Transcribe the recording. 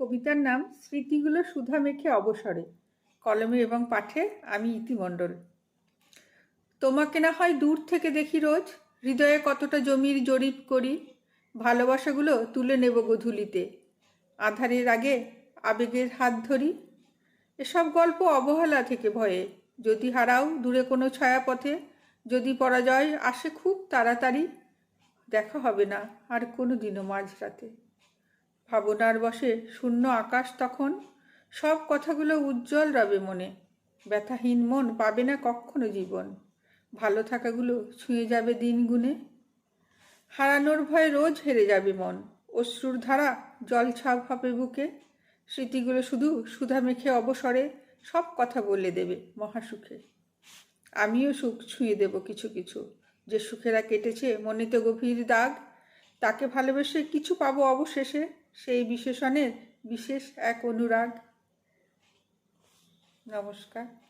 কবিতার নাম স্মৃতিগুলো সুধা মেখে অবসরে, কলমে এবং পাঠে আমি ইতিমণ্ডল। তোমাকে না হয় দূর থেকে দেখি রোজ, হৃদয়ে কতটা জমির জরিপ করি, ভালোবাসাগুলো তুলে নেব গধূলিতে। আধারের আগে আবেগের হাত ধরি, এসব গল্প অবহেলা থেকে ভয়ে। যদি হারাও দূরে কোনো ছায়াপথে, যদি পরাজয় আসে খুব তাড়াতাড়ি, দেখা হবে না আর কোনো দিনও মাঝরাতে। ভাবনার বসে শূন্য আকাশ তখন? সব কথাগুলো উজ্জ্বল রবে মনে। ব্যথাহীন মন পাবে না কখনো জীবন। ভালো থাকাগুলো ছুঁয়ে যাবে দিন গুনে। হারানোর ভয়ে রোজ হেরে যাবে মন। অশ্রুর ধারা জল ছাপ হবে বুকে। স্মৃতিগুলো শুধু সুধা মেখে অবসরে সব কথা বলে দেবে মহাসুখে। আমিও সুখ ছুঁয়ে দেব কিছু কিছু। যে সুখেরা কেটেছে মনেতে গভীর দাগ। তাকে ভালোবেসে কিছু পাবো অবশেষে সেই বিশেষণের বিশেষ এক অনুরাগ। নমস্কার।